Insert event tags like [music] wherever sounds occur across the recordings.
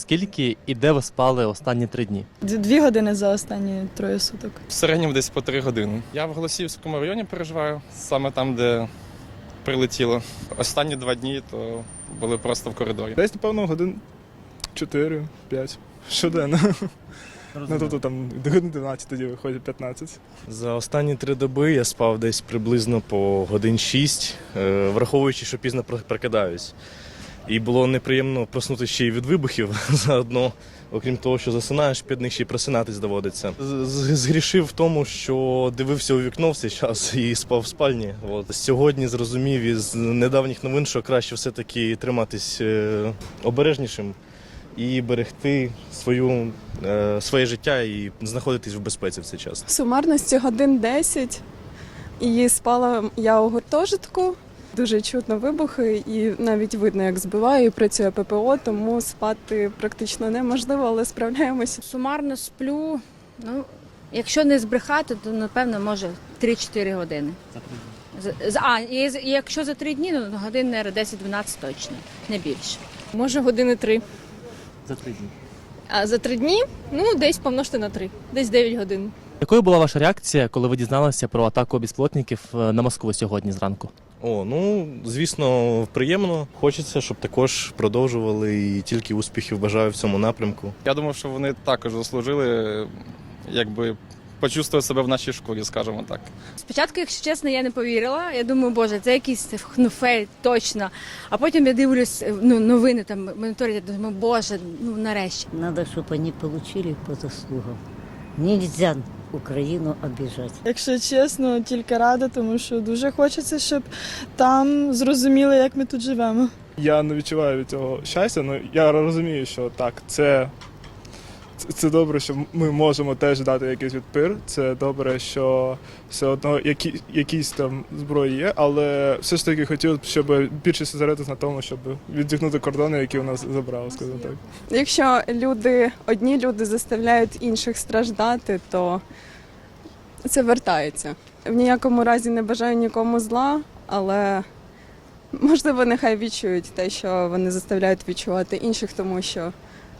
Скільки і де ви спали останні три дні? Дві години за останні троє суток. В середньому десь по три години. Я в Голосіївському районі переживаю, саме там, де прилетіло. Останні два дні то були просто в коридорі. Десь, напевно, годин 4-5 щоденно. Ну, тобто там до годин 12 тоді виходить 15. За останні три доби я спав десь приблизно по годин 6, е, враховуючи, що пізно прокидаюсь. І було неприємно проснутися ще й від вибухів [laughs] заодно, окрім того, що засинаєш, під них ще й просинатись доводиться. Згрішив в тому, що дивився у вікно в цей час і спав в спальні. От. Сьогодні зрозумів із недавніх новин, що краще все-таки триматись е, обережнішим і берегти свою, е, своє життя і знаходитись в безпеці в цей час. Сумарності годин 10. І спала я у гуртожитку. Дуже чутно вибухи, і навіть видно, як збиває і працює ППО, тому спати практично неможливо, але справляємося. Сумарно сплю. Ну, якщо не збрехати, то напевно може 3-4 години. З- з- А, і якщо за 3 дні, ну годин, наверно, 10-12 точно, не більше. Може, години три. За три дні. А за три дні ну десь помножте на три, десь 9 годин. Якою була ваша реакція, коли ви дізналися про атаку безпілотників е, на Москву сьогодні зранку? О, ну звісно, приємно. Хочеться, щоб також продовжували і тільки успіхів бажаю в цьому напрямку. Я думав, що вони також заслужили, якби почувствувати себе в нашій шкурі, скажімо так. Спочатку, якщо чесно, я не повірила. Я думаю, боже, це якийсь ну, фейк, точно. А потім я дивлюсь ну, новини, там моніторять, я думаю, боже, ну нарешті. Надо, чтобы они получили по заслугам. Нельзя Украину обижать. Якщо чесно, тільки рада, тому що дуже хочеться, щоб там зрозуміли, як ми тут живемо. Я не відчуваю від цього щастя, але я розумію, що так, це, це, добре, що ми можемо теж дати якийсь відпир. Це добре, що все одно які, якісь там зброї є, але все ж таки хотів, щоб більше зосередитися на тому, щоб віддихнути кордони, які у нас забрали, скажімо так. Якщо люди, одні люди заставляють інших страждати, то це вертається. В ніякому разі не бажаю нікому зла, але можливо, нехай відчують те, що вони заставляють відчувати інших, тому що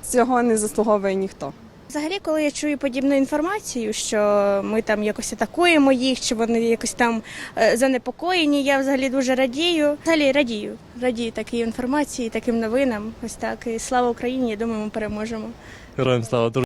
цього не заслуговує ніхто. Взагалі, коли я чую подібну інформацію, що ми там якось атакуємо їх, чи вони якось там е, занепокоєні, я взагалі дуже радію. Взагалі радію. Радію такій інформації, таким новинам. Ось так. І слава Україні, я думаю, ми переможемо. Героям слава.